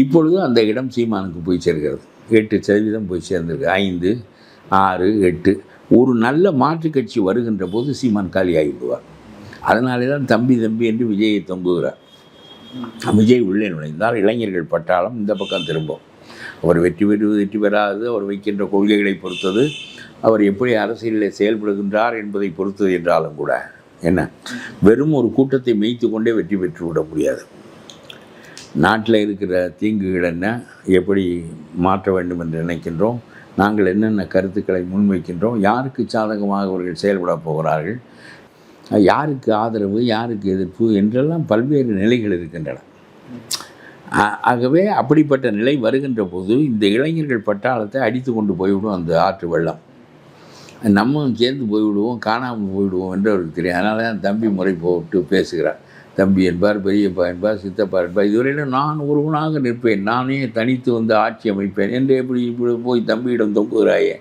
இப்பொழுது அந்த இடம் சீமானுக்கு போய் சேர்கிறது. எட்டு சதவீதம் போய் சேர்ந்திருக்கு. ஐந்து ஆறு எட்டு. ஒரு நல்ல மாற்றுக் கட்சி வருகின்ற போது சீமான் காலியாகி விடுவார் அதனாலே தான் தம்பி தம்பி என்று விஜயை தொங்குகிறார். விஜய் உள்ளே நுழைந்தால் இளைஞர்கள் பட்டாளம் இந்த பக்கம் திரும்பும். அவர் வெற்றி பெறுவது வெற்றி பெறாதது அவர் வைக்கின்ற கொள்கைகளை பொறுத்தது அவர் எப்படி அரசியலில் செயல்படுகின்றார் என்பதை பொறுத்தது என்றாலும் கூட என்ன? வெறும் ஒரு கூட்டத்தை மேய்த்து கொண்டே வெற்றி பெற்று விட முடியாது. நாட்டில் இருக்கிற தீங்குகள் என்ன எப்படி மாற்ற வேண்டும் என்று நினைக்கின்றோம் நாங்கள் என்னென்ன கருத்துக்களை முன்வைக்கின்றோம் யாருக்கு சாதகமாக அவர்கள் செயல்பட போகிறார்கள் யாருக்கு ஆதரவு யாருக்கு எதிர்ப்பு என்றெல்லாம் பல்வேறு நிலைகள் இருக்கின்றன. ஆகவே அப்படிப்பட்ட நிலை வருகின்ற போது இந்த இளைஞர்கள் பட்டாளத்தை அடித்து கொண்டு போய்விடும் அந்த ஆற்று வெள்ளம். நம்மளும் சேர்ந்து போய்விடுவோம் காணாமல் போய்விடுவோம் என்று அவருக்கு தெரியும். அதனால தான் தம்பி முறை போட்டு பேசுகிறார். தம்பி என்பார் பெரியப்பா என்பார் சித்தப்பா என்பார். இதுவரையிலும் நான் ஒருவனாக நிற்பேன். நானே தனித்து வந்து ஆட்சி அமைப்பேன். என்று எப்படி இப்படி போய் தம்பியிடம் தொங்குகிறாயே.